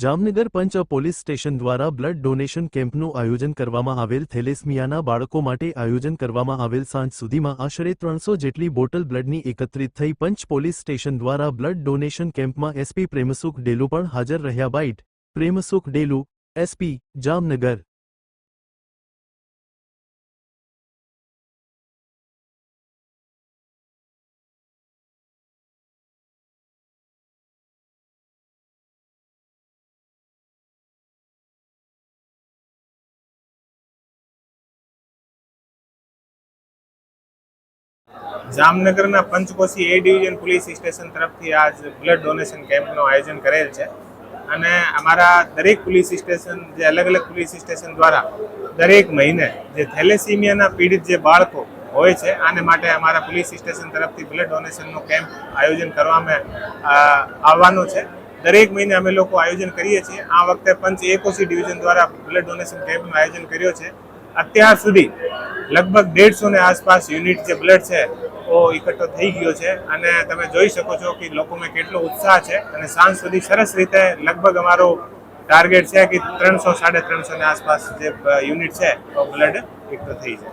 જામનગર પંચ police station દ્વારા blood donation કેમ્પનું આયોજન કરવામાં આવેલ થેલેસમિયાના બાળકો માટે આયોજન કરવામાં આવેલ સાંજ સુધીમાં આશરે ત્રણસો જેટલી બોટલ બ્લડની એકત્રિત થઈ પંચ પોલીસ સ્ટેશન દ્વારા બ્લડ ડોનેશન કેમ્પમાં એસપી પ્રેમસુખ ડેલુ પણ હાજર રહ્યા બાઇટ. પ્રેમસુખ ડેલુ, એસપી, જામનગર. જામનગરના Panchkoshi A division police station તરફથી આજ બ્લડ ડોનેશન કેમ્પનું આયોજન કરેલ છે. અને અમારા દરેક પોલીસ સ્ટેશન, જે અલગ અલગ પોલીસ સ્ટેશન દ્વારા દરેક મહિને જે થેલેસીમિયાના પીડિત જે બાળકો હોય છે, આને માટે અમારા પોલીસ સ્ટેશન તરફથી બ્લડ ડોનેશનનો કેમ્પ આયોજન કરવામાં આવવાનું છે. દરેક મહિને અમે લોકો આયોજન કરીએ છીએ. આ વખતે પંચ એકોસી ડિવિઝન દ્વારા બ્લડ ડોનેશન કેમ્પનું આયોજન કર્યો છે. અત્યાર સુધી લગભગ દેડસો ને આસપાસ યુનિટ જે બ્લડ છે ઓ એકઠો થઈ ગયો છે અને તમે જોઈ શકો છો કે લોકોમાં કેટલો ઉત્સાહ છે અને સાંજ સુધી સરસ રીતે લગભગ અમારો ટાર્ગેટ છે કે ત્રણસો, સાડે ત્રણસો ની આસપાસ જે યુનિટ છે બ્લડ એકઠો થઈ જાય.